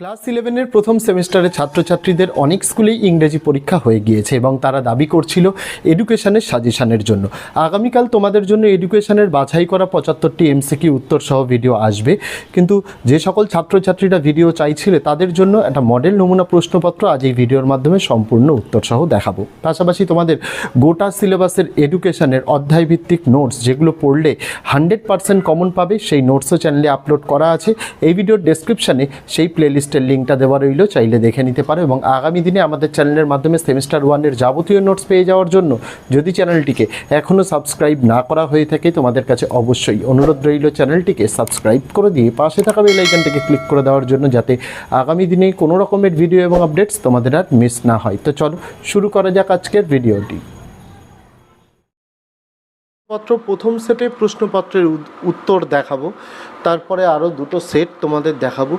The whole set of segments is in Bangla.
ক্লাস ইলেভেনের প্রথম সেমিস্টারে ছাত্রছাত্রীদের অনেক স্কুলেই ইংরেজি পরীক্ষা হয়ে গিয়েছে এবং তারা দাবি করছিল এডুকেশনের সাজেশানের জন্য। আগামীকাল তোমাদের জন্য এডুকেশনের বাছাই করা পঁচাত্তরটি এমসিকিউ উত্তর সহ ভিডিও আসবে। কিন্তু যে সকল ছাত্রছাত্রীরা ভিডিও চাইছিলে তাদের জন্য একটা মডেল নমুনা প্রশ্নপত্র আজ এই ভিডিওর মাধ্যমে সম্পূর্ণ উত্তর সহ দেখাবো। পাশাপাশি তোমাদের গোটা সিলেবাসের এডুকেশনের অধ্যায়ভিত্তিক নোটস যেগুলো পড়লে হান্ড্রেড পার্সেন্ট কমন পাবে, সেই নোটসও চ্যানেলে আপলোড করা আছে। এই ভিডিওর ডেসক্রিপশানে সেই প্লেলিস্টের লিঙ্কটা দেওয়া রইল, চাইলে দেখে নিতে পারো। এবং আগামী দিনে আমাদের চ্যানেলের মাধ্যমে সেমিস্টার ওয়ানের যাবতীয় নোটস পেয়ে যাওয়ার জন্য যদি চ্যানেলটিকে এখনও সাবস্ক্রাইব না করা হয়ে থাকে, তোমাদের কাছে অবশ্যই অনুরোধ রইল চ্যানেলটিকে সাবস্ক্রাইব করে দিয়ে পাশে থাকা বেল আইকনটিকে ক্লিক করে দেওয়ার জন্য, যাতে আগামী দিনে কোনো রকমের ভিডিও এবং আপডেটস তোমাদের আর মিস না হয়। তো চলো, শুরু করা যাক আজকের ভিডিওটি। পত্র প্রথম সেটে প্রশ্নপত্রের উত্তর দেখাবো। তারপরে আরও দুটো সেট তোমাদের দেখাবো।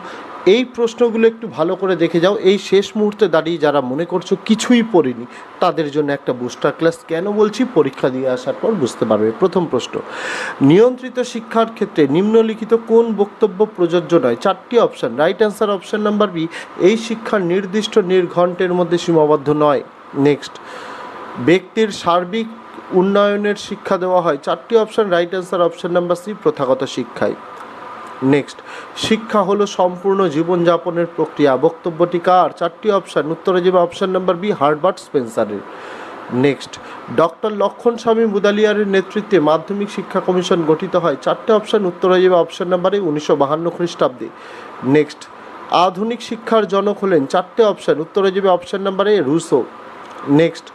এই প্রশ্নগুলো একটু ভালো করে দেখে যাও। এই শেষ মুহূর্তে দাঁড়িয়ে যারা মনে করছ কিছুই পড়িনি, তাদের জন্য একটা বুস্টার ক্লাস কেন বলছি? পরীক্ষা দিয়ে আসার পর বুঝতে পারবে। প্রথম প্রশ্ন, নিয়ন্ত্রিত শিক্ষার ক্ষেত্রে নিম্নলিখিত কোন বক্তব্য প্রযোজ্য নয়? চারটি option right answer option number B এই শিক্ষার নির্দিষ্ট নির্ঘণ্টের মধ্যে সীমাবদ্ধ নয়। নেক্সট ব্যক্তির সার্বিক উন্নয়নের শিক্ষা দেওয়া হয়। চারটি option right answer option number C প্রথাগত শিক্ষায়। নেক্সট শিক্ষা হলো সম্পূর্ণ জীবনযাপনের প্রক্রিয়া। বক্তব্যটি কার? চারটি অপশান উত্তরে যাবে অপশন নাম্বার বি হার্বার্ট স্পেন্সারের। নেক্সট ডক্টর লক্ষণ স্বামী মুদালিয়ারের নেতৃত্বে মাধ্যমিক শিক্ষা কমিশন গঠিত হয়। চারটে অপশন উত্তরে যাবে অপশন নাম্বার এ উনিশশো বাহান্ন খ্রিস্টাব্দে। নেক্সট আধুনিক শিক্ষার জনক হলেন। চারটে অপশন উত্তরে যাবে option number A Rousseau next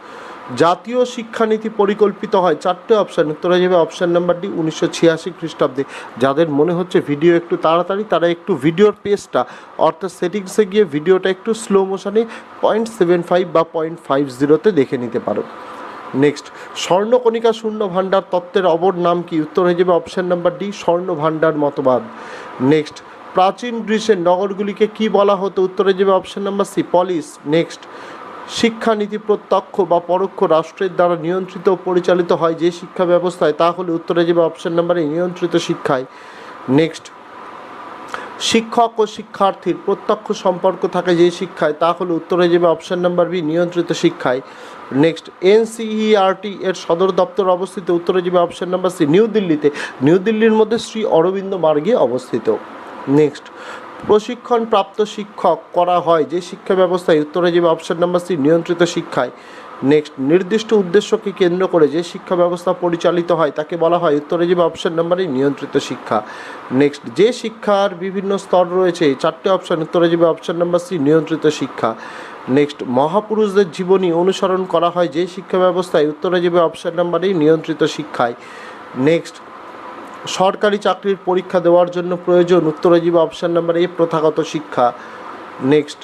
জাতীয় শিক্ষানীতি পরিকল্পিত হয়। চারটে অপশান উত্তরে যাবে অপশান নাম্বার ডি উনিশশো ছিয়াশি খ্রিস্টাব্দে। যাদের মনে হচ্ছে ভিডিও একটু তাড়াতাড়ি, তারা একটু ভিডিওর পেজটা অর্থাৎ সেটিংসে গিয়ে ভিডিওটা একটু স্লো মোশনে পয়েন্ট সেভেন ফাইভ বা পয়েন্ট ফাইভ জিরোতে দেখে নিতে পারো। নেক্সট স্বর্ণকণিকা শূন্য ভাণ্ডার তত্ত্বের অবর নাম কি? উত্তর হয়ে যাবে অপশান নাম্বার ডি স্বর্ণ ভাণ্ডার মতবাদ। নেক্সট প্রাচীন গ্রীসের নগরগুলিকে কি বলা হতো? উত্তরে যাবে অপশান নাম্বার সি পলিস নেক্সট শিক্ষানীতি প্রত্যক্ষ বা পরোক্ষ রাষ্ট্রের দ্বারা নিয়ন্ত্রিত ও পরিচালিত হয় যে শিক্ষা ব্যবস্থায়, তা হলে উত্তরে যাবে অপশন নাম্বারে নিয়ন্ত্রিত শিক্ষায়। নেক্সট। শিক্ষক ও শিক্ষার্থীর প্রত্যক্ষ সম্পর্ক থাকে যে শিক্ষায়, তা হলো উত্তরে যাবে অপশন নাম্বার বি, নিয়ন্ত্রিত শিক্ষায়। নেক্সট। এনসিইআরটি এর সদর দপ্তর অবস্থিত, উত্তরে যাবে অপশন নাম্বার সি, নিউ দিল্লিতে। নিউ দিল্লির মধ্যে শ্রী অরবিন্দ মার্গে অবস্থিত। নেক্সট। প্রশিক্ষণ প্রাপ্ত শিক্ষক করা হয়। যে শিক্ষা ব্যবস্থায় উত্তরে যাবে অপশন নাম্বার সি, নিয়ন্ত্রিত শিক্ষায়। নেক্সট, নির্দিষ্ট উদ্দেশ্যকে কেন্দ্র করে যে শিক্ষা ব্যবস্থা পরিচালিত হয়, তাকে বলা হয় উত্তরে যাবে অপশন নাম্বারে নিয়ন্ত্রিত শিক্ষা। নেক্সট, যে শিক্ষার বিভিন্ন স্তর রয়েছে, চারটে অপশন, উত্তরে যাবে অপশন নাম্বার সি, নিয়ন্ত্রিত শিক্ষা। নেক্সট, মহাপুরুষদের জীবনী অনুসরণ করা হয় যে শিক্ষা ব্যবস্থায় উত্তরে যাবে অপশন নাম্বারে নিয়ন্ত্রিত শিক্ষায়। নেক্সট সরকারি চাকরির পরীক্ষা দেওয়ার জন্য প্রয়োজন। উত্তরাজীব অপশান নাম্বার এ প্রথাগত শিক্ষা। নেক্সট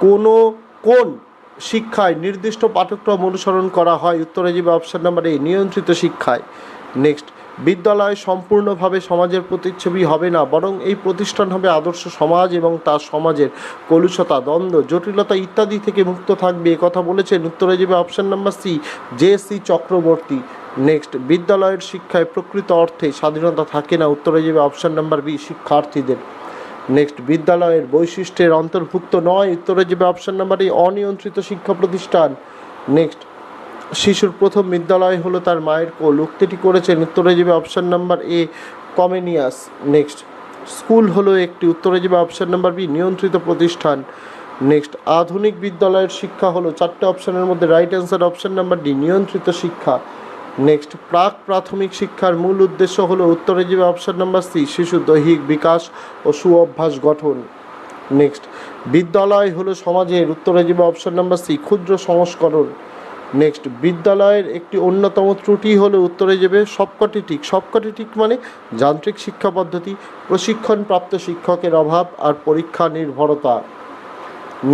কোনো, কোন শিক্ষায় নির্দিষ্ট পাঠ্যক্রম অনুসরণ করা হয়? উত্তরাজীব অপশান নাম্বার এ নিয়ন্ত্রিত শিক্ষায়। নেক্সট বিদ্যালয় সম্পূর্ণভাবে সমাজের প্রতিচ্ছবি হবে না, বরং এই প্রতিষ্ঠান হবে আদর্শ সমাজ এবং তার সমাজের কলুষতা, দ্বন্দ্ব, জটিলতা ইত্যাদি থেকে মুক্ত থাকবে। কথা বলেছেন উত্তরে যাবে option number C, J C Chakraborty. Next, বিদ্যালয়ের শিক্ষায় প্রকৃত অর্থে স্বাধীনতা থাকে না, উত্তরে যাবে অপশান নাম্বার বি, শিক্ষার্থীদের। নেক্সট, বিদ্যালয়ের বৈশিষ্ট্যের অন্তর্ভুক্ত নয়, উত্তরে যাবে অপশান নাম্বার এই অনিয়ন্ত্রিত শিক্ষা প্রতিষ্ঠান। নেক্সট শিশুর প্রথম বিদ্যালয় হলো তার মায়ের কোল। উক্তিটি করেছেন উত্তরে যাবে option number A Comenius. Next. School হলো একটি উত্তরে যাবে অপশান নাম্বার বি, নিয়ন্ত্রিত প্রতিষ্ঠান। নেক্সট। আধুনিক বিদ্যালয়ের শিক্ষা হলো চারটে অপশানের মধ্যে right answer option number D, নিয়ন্ত্রিত শিক্ষা। নেক্সট। প্রাক প্রাথমিক শিক্ষার মূল উদ্দেশ্য হলো উত্তরে যাবে অপশান নাম্বার সি, শিশু দৈহিক বিকাশ ও সুঅভ্যাস গঠন। নেক্সট। বিদ্যালয় হলো সমাজের উত্তরে যাবে অপশান নাম্বার সি, ক্ষুদ্র সংস্করণ। নেক্সট বিদ্যালয়ের একটি অন্যতম ত্রুটি হলো উত্তরে যাবে সবকটি ঠিক। সবকটি ঠিক মানে যান্ত্রিক শিক্ষা পদ্ধতি, প্রশিক্ষণপ্রাপ্ত শিক্ষকের অভাব আর পরীক্ষা নির্ভরতা।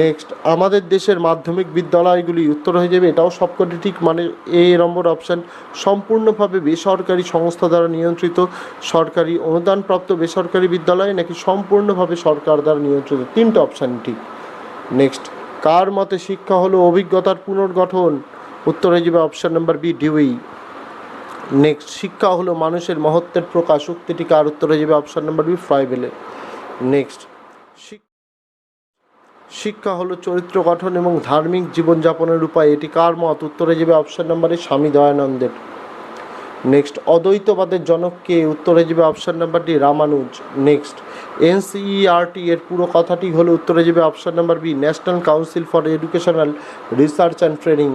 নেক্সট আমাদের দেশের মাধ্যমিক বিদ্যালয়গুলি উত্তর হয়ে যাবে, এটাও সবকটি ঠিক মানে এ নম্বর অপশান সম্পূর্ণভাবে বেসরকারি সংস্থা দ্বারা নিয়ন্ত্রিত। সরকারি অনুদানপ্রাপ্ত বেসরকারি বিদ্যালয় নাকি সম্পূর্ণভাবে সরকার দ্বারা নিয়ন্ত্রিত? তিনটে অপশান ঠিক। নেক্সট কার মতে শিক্ষা হলো অভিজ্ঞতার পুনর্গঠন? উত্তরে যাবে option number B Dewey next শিক্ষা হলো মানুষের মহত্বের প্রকাশ উক্তিটি কার উত্তরে যাবে অপশান নাম্বার বি ফ্রাইবেলে নেক্সট শিক্ষা হলো চরিত্র গঠন এবং ধার্মিক জীবনযাপনের উপায়। এটি কার মত? উত্তরে যাবে অপশন নাম্বারে স্বামী দয়ানন্দের। নেক্সট অদ্বৈতবাদের জনক কে? উত্তরে যাবে option number D Ramanuj. Next NCERT এর পুরো কথাটি হলো উত্তরে যাবে option number B National Council for Educational Research and Training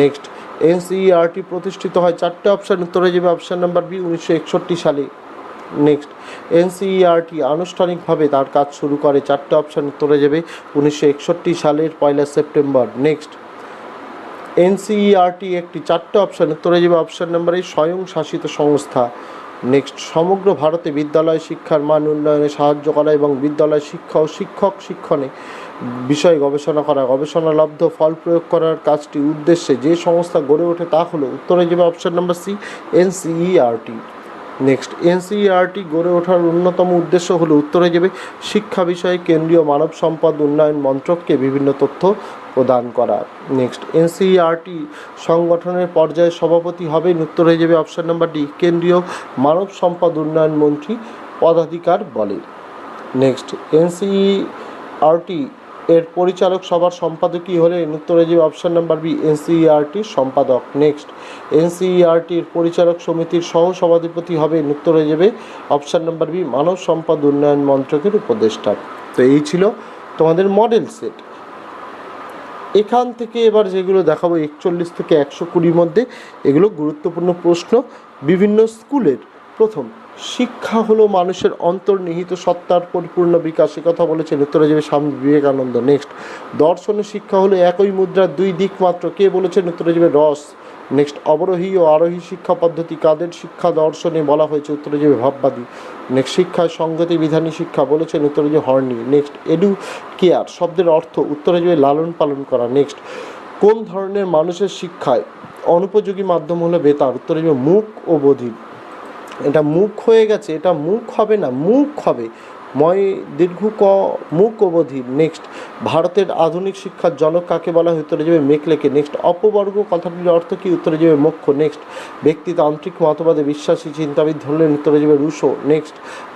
next, NCERT প্রতিষ্ঠিত হয় চারটে অপশান, উত্তরে যাবে অপশান নাম্বার বি, উনিশশো একষট্টি সালে। নেক্সট, এনসিইআরটি আনুষ্ঠানিকভাবে তার কাজ শুরু করে চারটে অপশান, উত্তরে যাবে উনিশশো একষট্টি সালের পয়লা সেপ্টেম্বর। নেক্সট, এনসিইআরটি একটি চারটে অপশান, উত্তরে যাবে অপশন নাম্বারে স্বয়ংশাসিত সংস্থা। নেক্সট সমগ্র ভারতে বিদ্যালয় শিক্ষার মান উন্নয়নে সাহায্য করা এবং বিদ্যালয় শিক্ষা ও শিক্ষক শিক্ষণে বিষয়ে গবেষণা করা গবেষণালব্ধ ফল প্রয়োগ করার কাজটি উদ্দেশ্যে যে সংস্থা গড়ে ওঠে তা হলো উত্তরে যাবে option number C NCERT next NCERT গড়ে ওঠার অন্যতম উদ্দেশ্য হলো উত্তরে যাবে শিক্ষা বিষয়ে কেন্দ্রীয় মানব সম্পদ উন্নয়ন মন্ত্রককে বিভিন্ন তথ্য প্রদান করা নেক্সট এনসিইআরটি সংগঠনের পর্যায়ে সভাপতি হবে। হবেন হয়ে যাবে অপশান নাম্বার ডি কেন্দ্রীয় মানব সম্পদ উন্নয়ন মন্ত্রী পদাধিকার বলে নেক্সট এনসিইআরটি এর পরিচালক সভার সম্পাদকই হলে? উত্তরে যাবে অপশান নাম্বার বি এনসিইআরটির সম্পাদক। নেক্সট এনসিইআরটির পরিচালক সমিতির সহ সভাধিপতি হবেন উত্তরে যাবে অপশান নাম্বার বি মানব সম্পদ উন্নয়ন মন্ত্রকের উপদেষ্টা। তো এই ছিল তোমাদের মডেল সেট এখান থেকে এবার যেগুলো দেখাবো, একচল্লিশ থেকে একশো কুড়ির মধ্যে, এগুলো গুরুত্বপূর্ণ প্রশ্ন। বিভিন্ন স্কুলের প্রথম, শিক্ষা হলো মানুষের অন্তর্নিহিত সত্তার পরিপূর্ণ বিকাশ। কথা বলেছেন উত্তরে যাবে স্বামী বিবেকানন্দ। নেক্সট দর্শনের শিক্ষা হলো একই মুদ্রার দুই দিক মাত্র। কে বলেছেন উত্তরে যাবে রস? নেক্সট অবরোহী ও আরোহী শিক্ষা পদ্ধতি কাদের শিক্ষা দর্শনে বলা হয়েছে উত্তরে যাবে ভাববাদী? নেক্সট শিক্ষায় সংগতি বিধানী শিক্ষা বলেছেন উত্তরে যাবে হর্নি। নেক্সট এডু কেয়ার শব্দের অর্থ উত্তরে যাবে লালন পালন করা। নেক্সট কোন ধরনের মানুষের শিক্ষায় অনুপযোগী মাধ্যম হলো বেতার? উত্তরে যাবে মুখ ও বধির। এটা মুখ হয়ে গেছে, এটা মুখ হবে না, মুখ হবে। ময় দীর্ঘ ক, মুখ অবধি নেক্সট ভারতের আধুনিক শিক্ষার জনক কাকে বলা হয়? উত্তরে যাবে মেকলেকে নেক্সট অপবর্গ কথাটির অর্থ কি? উত্তরে যাবে মোক্ষ। নেক্সট ব্যক্তিতান্ত্রিক মতবাদে বিশ্বাসী, চিন্তাবিদ ধরলেন। উত্তরে যাবে রুশো। নেক্সট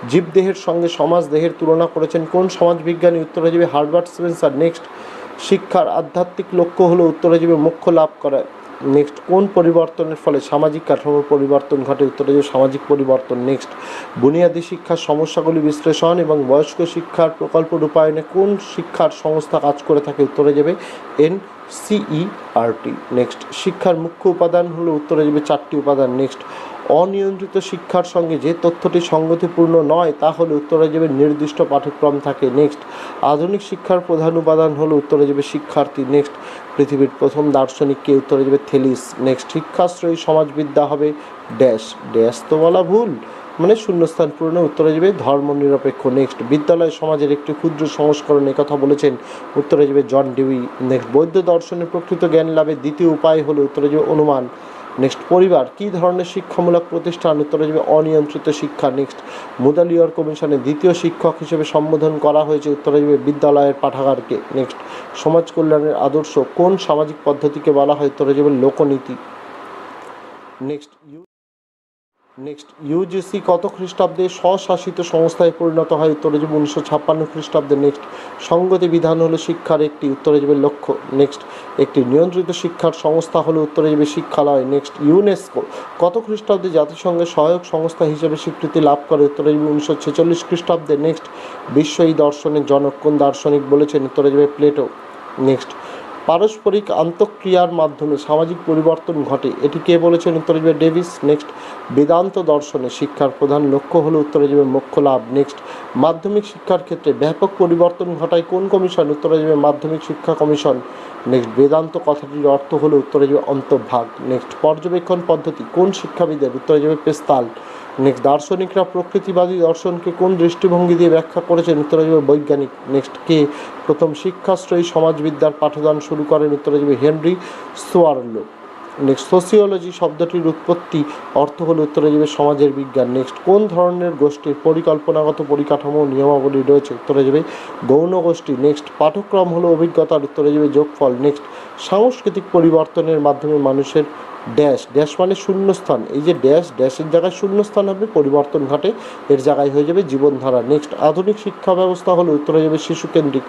জীবদেহের সঙ্গে সমাজ দেহের তুলনা করেছেন কোন সমাজবিজ্ঞানী? উত্তরে যাবে হার্বার্ট স্পেন্সার। নেক্সট শিক্ষার আধ্যাত্মিক লক্ষ্য হলো উত্তরে যাবে মোক্ষ লাভ করা। নেক্সট কোন পরিবর্তনের ফলে সামাজিক কাঠামোর পরিবর্তন ঘটে? উত্তরে যাবে সামাজিক পরিবর্তন, নেক্সট। বুনিয়াদী শিক্ষার সমস্যাগুলি বিশ্লেষণ এবং বয়স্ক শিক্ষার প্রকল্প রূপায়ণে কোন শিক্ষার সংস্থা কাজ করে থাকে? উত্তরে যাবে এন সিইআরটি নেক্সট, শিক্ষার মুখ্য উপাদান হলো উত্তরে যাবে চারটি উপাদান। নেক্সট, অনিয়ন্ত্রিত শিক্ষার সঙ্গে যে তথ্যটি সঙ্গতিপূর্ণ নয়, তা হলে উত্তরে যাবে নির্দিষ্ট পাঠ্যক্রম থাকে। নেক্সট, আধুনিক শিক্ষার প্রধান উপাদান হলো উত্তরে যাবে শিক্ষার্থী। নেক্সট পৃথিবীর প্রথম দার্শনিক কে উত্তরে যাবে থেলিস। নেক্সট শিক্ষাশ্রয়ী সমাজবিদ্যা হবে ড্যাশ। ড্যাশ তো বলা ভুল। মানে শূন্যস্থান পূরণে উত্তরে যাবে ধর্ম নিরপেক্ষ নেক্সট বিদ্যালয় সমাজের একটি ক্ষুদ্র সংস্করণ কথা বলেছেন। উত্তরে যাবে জন ডিউই। নেক্সট বৌদ্ধ দর্শনের প্রকৃত জ্ঞান লাভের দ্বিতীয় উপায় হলো উত্তরে যাবে অনুমান। নেক্সট পরিবার, কি ধরনের শিক্ষামূলক প্রতিষ্ঠান উত্তরে যাবে অনিয়ন্ত্রিত শিক্ষা? নেক্সট, মুদালিয়র কমিশনে দ্বিতীয় শিক্ষক হিসেবে সম্বোধন করা হয়েছে উত্তরে যাবে বিদ্যালয়ের পাঠাগারকে। নেক্সট, সমাজ কল্যাণের আদর্শ কোন সামাজিক পদ্ধতিকে বলা হয় উত্তরে যাবে লোকনীতি? নেক্সট নেক্সট ইউজিসি কত খ্রিস্টাব্দে স্বশাসিত সংস্থায় পরিণত হয়? উত্তরে যাবে উনিশশো ছাপ্পান্ন খ্রিস্টাব্দে। নেক্সট সঙ্গতি বিধান হলো শিক্ষার একটি, উত্তরে যাবে লক্ষ্য। নেক্সট একটি নিয়ন্ত্রিত শিক্ষার সংস্থা হলো উত্তরে যাবে শিক্ষালয়। নেক্সট ইউনেস্কো কত খ্রিস্টাব্দে জাতিসংঘের সহায়ক সংস্থা হিসেবে স্বীকৃতি লাভ করে? উত্তরে যাবে উনিশশো ছেচল্লিশ খ্রিস্টাব্দে। নেক্সট বিশ্ব এই দর্শনের জনক কোন দার্শনিক বলেছেন? উত্তরে যাবে প্লেটো। নেক্সট পারস্পরিক আন্তঃক্রিয়ার মাধ্যমে সামাজিক পরিবর্তন ঘটে। এটি কে বলেছেন? উত্তরে যাবে ডেভিস। নেক্সট, বেদান্ত দর্শনে শিক্ষার প্রধান লক্ষ্য হলো উত্তরে যাবে লাভ। নেক্সট, মাধ্যমিক শিক্ষার ক্ষেত্রে ব্যাপক পরিবর্তন ঘটায় কোন কমিশন? উত্তরে যাবে মাধ্যমিক শিক্ষা কমিশন। নেক্সট, বেদান্ত কথাটির অর্থ হলো উত্তরে যাবে অন্তর্ভাগ। নেক্সট, পর্যবেক্ষণ পদ্ধতি কোন শিক্ষাবিদের? উত্তরে যাবে পেস্তাল। নেক্সট দার্শনিকরা প্রকৃতিবাদী দর্শনকে কোন দৃষ্টিভঙ্গি দিয়ে ব্যাখ্যা করেছেন? উত্তরে যাবে বৈজ্ঞানিক। নেক্সট কে প্রথম শিক্ষাশ্রয়ী সমাজবিদ্যার পাঠদান শুরু করেন? উত্তরে যাবে হেনরি সোয়ারলো। নেক্সট সোসিওলজি শব্দটির উৎপত্তি, অর্থ হলো উত্তরে যাবে সমাজের বিজ্ঞান। নেক্সট কোন ধরনের গোষ্ঠীর পরিকল্পনাগত পরিকাঠামো নিয়মাবলী রয়েছে? উত্তরে যাবে গৌণ গোষ্ঠী। নেক্সট পাঠক্রম হলো অভিজ্ঞতার, উত্তরে যাবে যোগফল। নেক্সট সাংস্কৃতিক পরিবর্তনের মাধ্যমে মানুষের ড্যাশ ড্যাশ মানে শূন্যস্থান। এই যে ড্যাশ, ড্যাশের জায়গায় শূন্যস্থান হবে, পরিবর্তন ঘটে, এর জায়গায় হয়ে যাবে জীবনধারা। নেক্সট আধুনিক শিক্ষা ব্যবস্থা হলো হয়ে যাবে শিশুকেন্দ্রিক।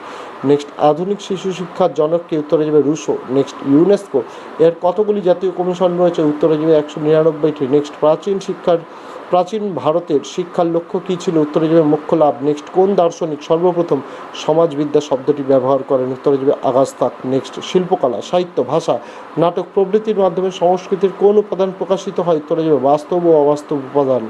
নেক্সট আধুনিক শিশু শিক্ষার জনক কে উত্তরে যাবে রুশো, নেক্সট ইউনেস্কো। এর কতগুলি জাতীয় কমিশন রয়েছে? উত্তরে যাবে একশো নিরানব্বইটি। নেক্সট প্রাচীন শিক্ষার, প্রাচীন ভারতের শিক্ষার লক্ষ্য কী ছিল? উত্তরে যাবে মোক্ষ লাভ। নেক্সট কোন দার্শনিক সর্বপ্রথম সমাজবিদ্যা শব্দটি ব্যবহার করেন? উত্তরে যাবে আগাস্তাক। নেক্সট শিল্পকলা, সাহিত্য, ভাষা, নাটক প্রভৃতির মাধ্যমে সংস্কৃতির কোন উপাদান প্রকাশিত হয়? উত্তরে যাবে বাস্তব ও অবাস্তব উপাদান।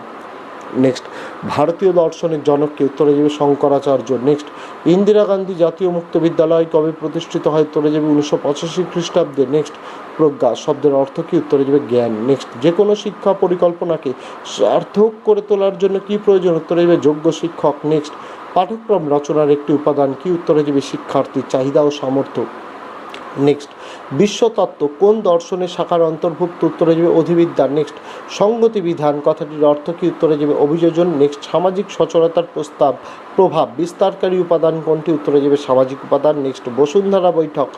নেক্সট ভারতীয় দর্শনের জনককে উত্তরে যাবে শঙ্করাচার্য। নেক্সট ইন্দিরা গান্ধী জাতীয় মুক্ত বিদ্যালয় কবে প্রতিষ্ঠিত হয়? উত্তরে যাবে উনিশশো পঁচাশি খ্রিস্টাব্দে। নেক্সট প্রজ্ঞা। শব্দের অর্থ কি? উত্তরে যাবে জ্ঞান। নেক্সট যে কোনো শিক্ষা পরিকল্পনাকে সার্থক করে তোলার জন্য কি প্রয়োজন? উত্তরে যাবে যোগ্য শিক্ষক। নেক্সট পাঠ্যক্রম রচনার একটি উপাদান কি? উত্তরে যাবে শিক্ষার্থীর চাহিদা ও সামর্থ্য। নেক্সট বিশ্বতত্ত্ব কোন দর্শনের শাখার অন্তর্ভুক্ত উত্তরে যাবে অধিবিদ্যা নেক্সট সঙ্গতি বিধান কথাটির অর্থ কি? উত্তরে যাবে অভিযোজন নেক্সট সামাজিক সচলতার প্রস্তাব, প্রভাব, বিস্তারকারী উপাদান কোনটি? উত্তরে যাবে সামাজিক উপাদান নেক্সট বসুন্ধরা বৈঠক,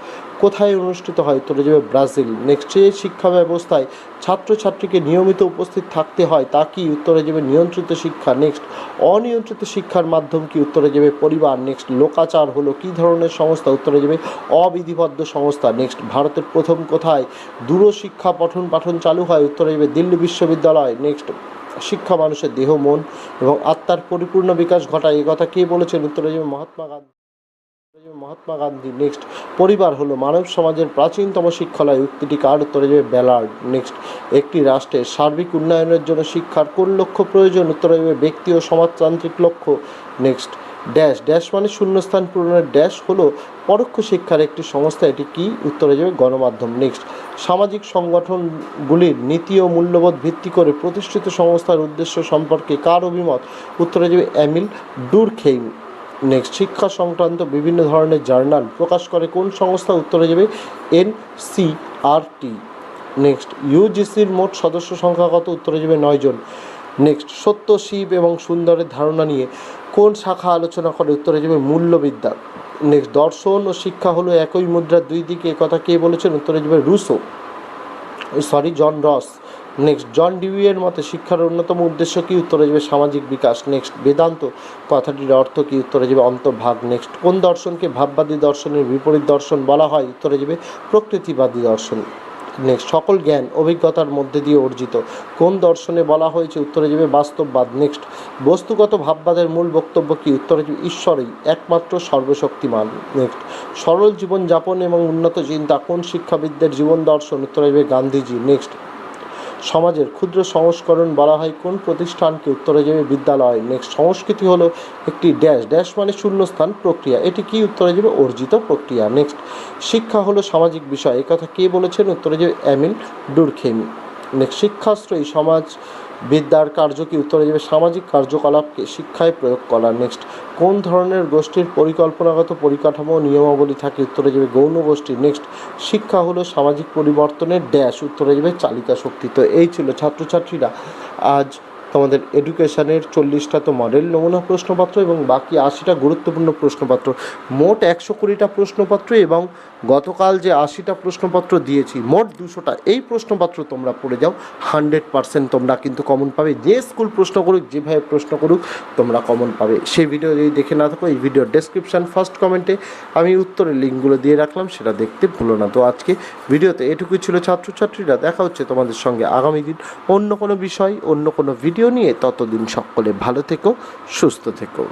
কোথায় অনুষ্ঠিত হয়? উত্তরে যাবে ব্রাজিল নেক্সট যে শিক্ষা ব্যবস্থায় ছাত্রছাত্রীকে নিয়মিত উপস্থিত থাকতে হয়, তা কি? উত্তরে যাবে নিয়ন্ত্রিত শিক্ষা নেক্সট অনিয়ন্ত্রিত শিক্ষার মাধ্যম কি? উত্তরে যাবে পরিবার নেক্সট লোকাচার হলো কী ধরনের সংস্থা? উত্তরে যাবে অবিধিবদ্ধ সংস্থা নেক্সট ভারতের প্রথম কোথায় দূরশিক্ষা পঠন পাঠন চালু হয়? উত্তরে দিল্লি বিশ্ববিদ্যালয়। নেক্সট শিক্ষা মানুষের দেহ, মন এবং আত্মার পরিপূর্ণ বিকাশ ঘটায়। এ কথা কে বলেছেন? উত্তরে মহাত্মা গান্ধী। মহাত্মা গান্ধী। নেক্সট পরিবার হলো মানব সমাজের প্রাচীনতম শিক্ষালয়। উক্তিটি কার? উত্তরে যাবে ব্যালার্ড নেক্সট একটি রাষ্ট্রের সার্বিক উন্নয়নের জন্য শিক্ষার কোন লক্ষ্য প্রয়োজন? উত্তরে যাবে ব্যক্তি ও সমাজতান্ত্রিক লক্ষ্য। নেক্সট ড্যাশ ড্যাশ মানে শূন্যস্থান পূরণের ড্যাশ হলো পরোক্ষ শিক্ষার একটি সংস্থা। এটি কি? উত্তরে যাবে গণমাধ্যম। নেক্সট সামাজিক সংগঠনগুলির নীতি ও মূল্যবোধ ভিত্তি করে প্রতিষ্ঠিত সংস্থার উদ্দেশ্য সম্পর্কে কার অভিমত? উত্তরে যাবে অ্যামিল ডুরখেইম। নেক্সট শিক্ষা সংক্রান্ত বিভিন্ন ধরনের জার্নাল প্রকাশ করে কোন সংস্থা? উত্তরে যাবে N C R T next ইউজিসির মোট সদস্য সংখ্যা কত? উত্তরে যাবে নয়জন নেক্সট সত্য, শিব এবং সুন্দরের ধারণা নিয়ে কোন শাখা আলোচনা করে? উত্তরে যাবে মূল্যবিদ্যা। নেক্সট দর্শন ও শিক্ষা হলো একই মুদ্রার দুই দিকে কথা কে বলেছেন? উত্তরে যাবে রুসো সরি জন রস। নেক্সট জন ডিউয়ের মতে শিক্ষার অন্যতম উদ্দেশ্য কি? উত্তরে যাবে সামাজিক বিকাশ। নেক্সট বেদান্ত কথাটির অর্থ কি? উত্তরে যাবে অন্তর্ভাগ। নেক্সট কোন দর্শনকে ভাববাদী দর্শনের বিপরীত দর্শন বলা হয়? উত্তরে যাবে প্রকৃতিবাদী দর্শন। নেক্সট সকল জ্ঞান, অভিজ্ঞতার মধ্যে দিয়ে অর্জিত। কোন দর্শনে বলা হয়েছে উত্তরে যাবে বাস্তববাদ, নেক্সট। বস্তুগত ভাববাদের মূল বক্তব্য কি? উত্তরে যাবে ঈশ্বরই, একমাত্র সর্বশক্তিমান, নেক্সট। সরল জীবনযাপন এবং উন্নত চিন্তা, কোন শিক্ষাবিদদের জীবন দর্শন? উত্তরে যাবে গান্ধীজি, নেক্সট। সমাজের ক্ষুদ্র সংস্করণ বলা হয় কোন প্রতিষ্ঠানকে উত্তরে যাবে বিদ্যালয়। নেক্সট সংস্কৃতি হলো একটি ড্যাশ ড্যাশ মানে শূন্যস্থান প্রক্রিয়া। এটি কি উত্তরে যাবে? অর্জিত প্রক্রিয়া। নেক্সট শিক্ষা হলো সামাজিক বিষয়। এ কথা কে বলেছেন? উত্তরে যাবে অ্যামিল ডুরখেমি। নেক্সট শিক্ষাশ্রয়ী সমাজ বিদ্যার কার্য কি উত্তরে যাবে? সামাজিক কার্যকলাপকে শিক্ষায় প্রয়োগ করা নেক্সট কোন ধরনের গোষ্ঠীর পরিকল্পনাগত পরিকাঠামো নিয়মাবলী থাকে উত্তরে যাবে গৌণ গোষ্ঠী নেক্সট শিক্ষা হলো সামাজিক পরিবর্তনের ড্যাশ উত্তরে যাবে চালিকা শক্তি। তো এই ছিল ছাত্রছাত্রীরা আজ তোমাদের এডুকেশনের চল্লিশটা তো মডেল নমুনা প্রশ্নপত্র এবং বাকি আশিটা গুরুত্বপূর্ণ প্রশ্নপত্র। মোট একশো কুড়িটা প্রশ্নপত্র এবং গতকাল যে আশিটা প্রশ্নপত্র দিয়েছি, মোট দুশোটা। এই প্রশ্নপত্র তোমরা পড়ে যাও, হান্ড্রেড পার্সেন্ট তোমরা কিন্তু কমন পাবে। যে স্কুল প্রশ্ন করুক, যেভাবে প্রশ্ন করুক, তোমরা কমন পাবে। সেই ভিডিও যদি দেখে না থাকো, এই ভিডিওর ডেসক্রিপশান ফার্স্ট কমেন্টে আমি উত্তরের লিঙ্কগুলো দিয়ে রাখলাম, সেটা দেখতে ভুলো না। তো আজকে ভিডিওতে এটুকুই ছিল ছাত্রছাত্রীরা। দেখা হচ্ছে তোমাদের সঙ্গে আগামী দিন অন্য কোনো বিষয়, অন্য কোনো ভিডিও নিয়ে ততদিন সকলে ভালো থেকো সুস্থ থেকো।